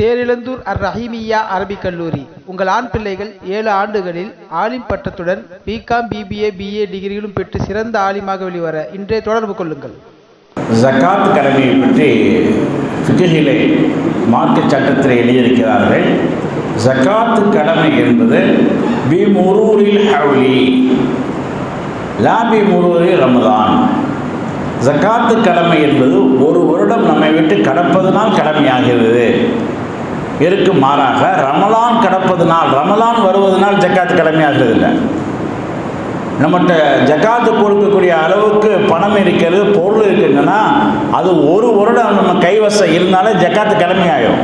தேரிழந்தூர் அர் ரஹீமியா அரபிக் கல்லூரி. உங்கள் ஆண் பிள்ளைகள் ஏழு ஆண்டுகளில் ஆலிம் பட்டத்துடன் பிகாம் பிபிஏ பிஏ டிகிரிகளும் பெற்று சிறந்த ஆலிமாக வெளிவர இன்றே தொடர்பு கொள்ளுங்கள். ஜக்காத் கடமையை பற்றி ஃபிகிலே மார்க்க சட்டத்தில் எழுதியிருக்கிறார்கள். ஜக்காத்து கடமை என்பது பி முரூரில் ஹவுலி லா பி முரூரில் ரமதான். ஜக்காத்து கடமை என்பது ஒரு வருடம் நம்மை விட்டு கடப்பதனால் கடமையாகிறது. இருக்கு மாறாக ரமலான் கிடப்பதுனால் ரமலான் வருவதனால் ஜக்காத்து கடமையாகிறது இல்லை நம்மகிட்ட ஜக்காத்து கொடுக்கக்கூடிய அளவுக்கு பணம் இருக்கிறது பொருள் இருக்குங்கன்னா அது ஒரு வருடம் நம்ம கைவசம் இருந்தாலே ஜக்காத்து கடமையாயிரும்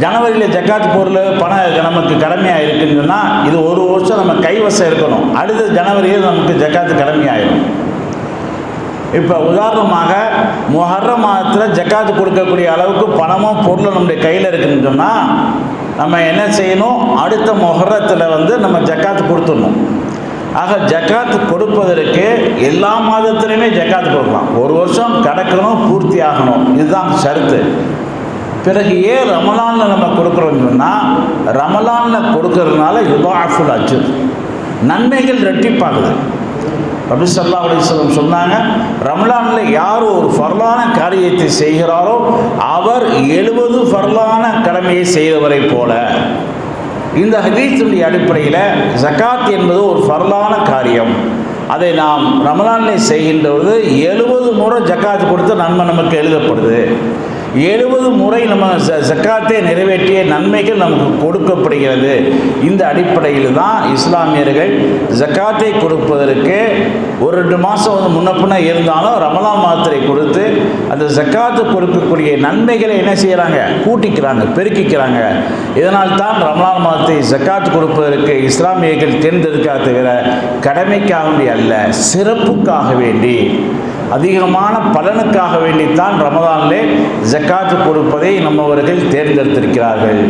ஜனவரியில் ஜக்காத்து பொருள் பணம் நமக்கு கடமையாக இருக்குன்னு சொன்னால் இது ஒரு வருஷம் நம்ம கைவசம் இருக்கணும். அடுத்த ஜனவரியில் நமக்கு ஜக்காத்து கடமையாயிரும் இப்போ உதாரணமாக முஹர்ர மாதத்தில் ஜக்காத்து கொடுக்கக்கூடிய அளவுக்கு பணமும் பொருளும் நம்முடைய கையில் இருக்குன்னு சொன்னால் நம்ம என்ன செய்யணும்? அடுத்த மொஹரத்தில் வந்து நம்ம ஜக்காத்து கொடுத்துடணும். ஆக ஜக்காத்து கொடுப்பதற்கு எல்லா மாதத்துலையுமே ஜக்காத்து கொடுக்கலாம். ஒரு வருஷம் கிடக்கணும் பூர்த்தி ஆகணும். இதுதான் ஷரத்து. பிறகு ஏன் ரமலானில் நம்ம கொடுக்குறோம்னு சொன்னால் ரமலானில் கொடுக்கறதுனால யுதாஃபுல் அச்சு நன்மைகள் ரெட்டிப்பாகுது நபி சல்லா அலிஸ்லம் சொன்னாங்க ரமலானில் யார் ஒரு ஃபர்லான காரியத்தை செய்கிறாரோ அவர் எழுபது ஃபர்லான கடமையை செய்தவரை போல. இந்த ஹதீஸுடைய அடிப்படையில் ஜக்காத் என்பது ஒரு ஃபர்லான காரியம். அதை நாம் ரமலானில் செய்கின்ற பொழுது எழுபது முறை ஜக்காத் கொடுத்து நன்மை நமக்கு எழுதப்படுது. எழுபது முறை நம்ம ஜ ஜக்காத்தை நிறைவேற்றிய நன்மைகள் நமக்கு கொடுக்கப்படுகிறது. இந்த அடிப்படையில் தான் இஸ்லாமியர்கள் ஜக்காத்தை கொடுப்பதற்கு ஒரு ரெண்டு மாதம் வந்து முன்னப்பின இருந்தாலும் ரமலான் மாத்திரை கொடுத்து அந்த ஜக்காத்து கொடுக்கக்கூடிய நன்மைகளை என்ன செய்கிறாங்க கூட்டிக்கிறாங்க பெருக்கிக்கிறாங்க. இதனால் தான் ரமலான் மாதத்தை ஜக்காத்து கொடுப்பதற்கு இஸ்லாமியர்கள் தேர்ந்தெடுக்க தவிர கடமைக்காக வேண்டி அல்ல சிறப்புக்காக வேண்டி அதிகமான பலனுக்காக வேண்டித்தான் ரமதானிலே ஜக்காத்து கொடுப்பதை நம்மவர்கள் தேர்ந்தெடுத்திருக்கிறார்கள்.